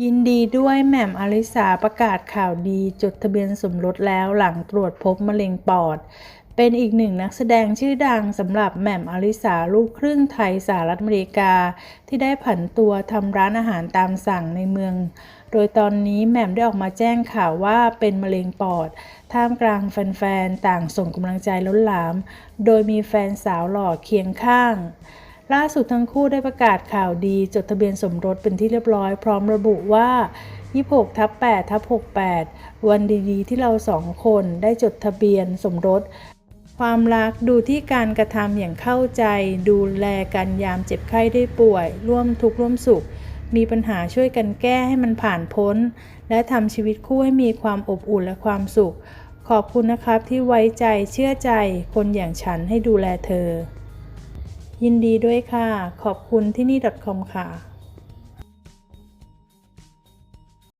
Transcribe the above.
ยินดีด้วยแหม่มอลิสาประกาศข่าวดีจดทะเบียนสมรสแล้วหลังตรวจพบมะเร็งปอด เป็นอีกหนึ่งนักแสดงชื่อดังสำหรับแหม่มอลิสาลูกครึ่งไทยสหรัฐอเมริกา ที่ได้ผันตัวทำร้านอาหารตามสั่งในเมือง โดยตอนนี้แหม่มได้ออกมาแจ้งข่าวว่าเป็นมะเร็งปอด ท่ามกลางแฟนๆ ต่างส่งกำลังใจล้นหลาม โดยมีแฟนสาวหล่อเคียงข้าง ล่าสุดทั้งคู่ได้ประกาศข่าวดี จดทะเบียนสมรสเป็นที่เรียบร้อยพร้อมระบุว่า 26ทับ8ทับ68 วันดีๆ ที่เราสองคนได้จดทะเบียนสมรส ความรักดูที่การกระทำอย่างเข้าใจ ดูแลกันยามเจ็บไข้ได้ป่วย ร่วมทุกข์ร่วมสุข มีปัญหาช่วยกันแก้ให้มันผ่านพ้น และทำชีวิตคู่ให้มีความอบอุ่นและความสุข ขอบคุณนะครับที่ไว้ใจเชื่อใจคนอย่างฉันให้ดูแลเธอ ยินดีด้วยค่ะ ขอบคุณที่นี่ .com ค่ะ